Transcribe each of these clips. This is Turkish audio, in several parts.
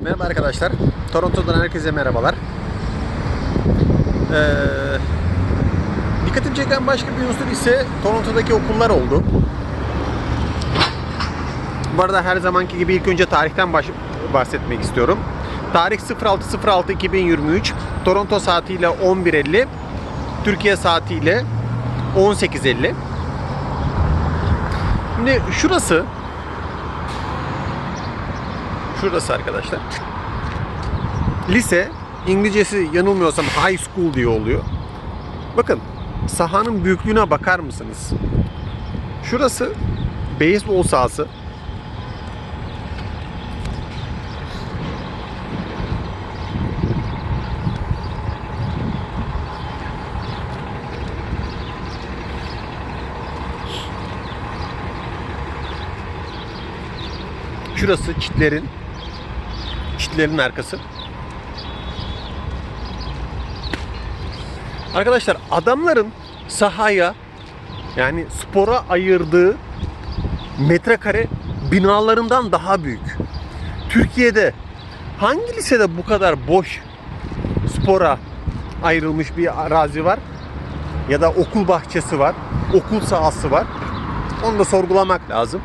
Merhaba arkadaşlar. Toronto'dan herkese merhabalar. Ee, dikkatimi çeken başka bir unsur ise Toronto'daki okullar oldu. Bu arada her zamanki gibi ilk önce tarihten baş- bahsetmek istiyorum. Tarih 06.06.2023 Toronto saatiyle 11.50 Türkiye saatiyle 18.50 Şimdi şurası Şurası arkadaşlar. Lise, İngilizcesi yanılmıyorsam high school diye oluyor. Bakın sahanın büyüklüğüne bakar mısınız? Şurası beyzbol sahası. Şurası çitlerin çitlerin arkası. Arkadaşlar adamların sahaya yani spora ayırdığı metrekare binalarından daha büyük. Türkiye'de hangi lisede bu kadar boş spora ayrılmış bir arazi var? Ya da okul bahçesi var, okul sahası var. Onu da sorgulamak lazım.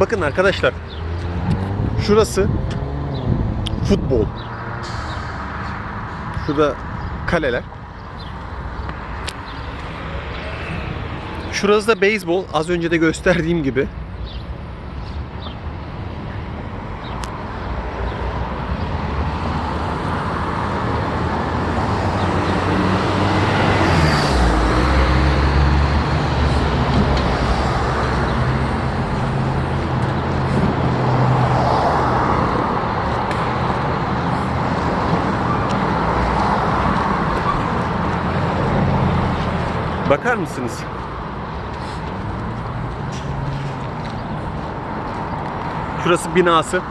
Bakın arkadaşlar. Şurası futbol. Şurada kaleler. Şurası da beyzbol. Az önce de gösterdiğim gibi. Bakar mısınız? Şurası binası.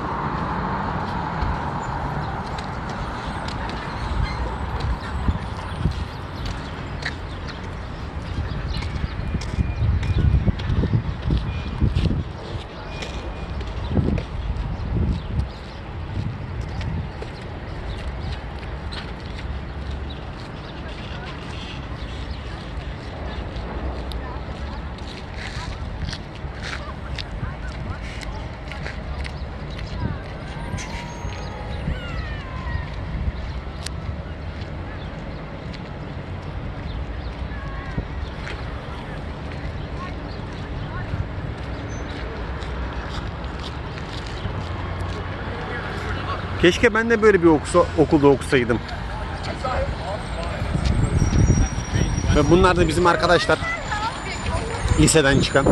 Keşke ben de böyle bir okusa, okulda okusaydım. Ve bunlar da bizim arkadaşlar. Liseden çıkan.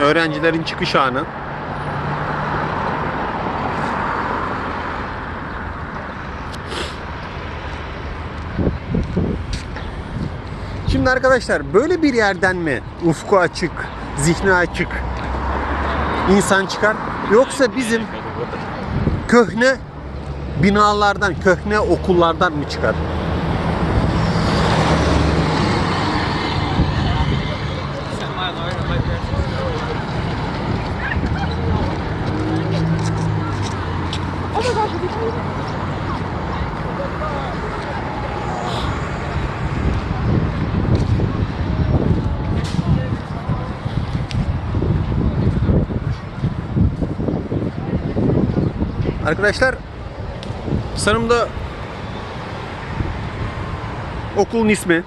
Öğrencilerin çıkış anı. Şimdi arkadaşlar böyle bir yerden mi ufku açık, zihni açık insan çıkar? Yoksa bizim köhne binalardan, köhne okullardan mı çıkar? Arkadaşlar sanırım da okulun ismi.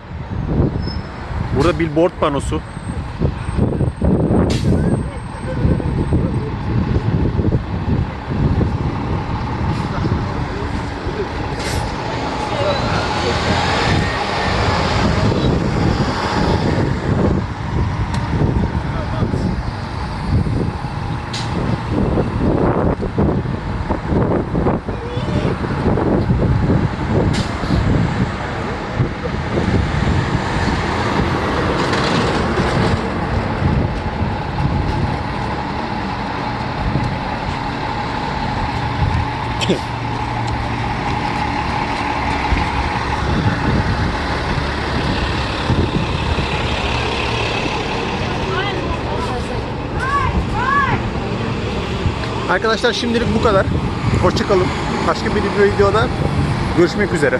Burada billboard panosu. Arkadaşlar şimdilik bu kadar. Hoşçakalın. Başka bir videoda görüşmek üzere.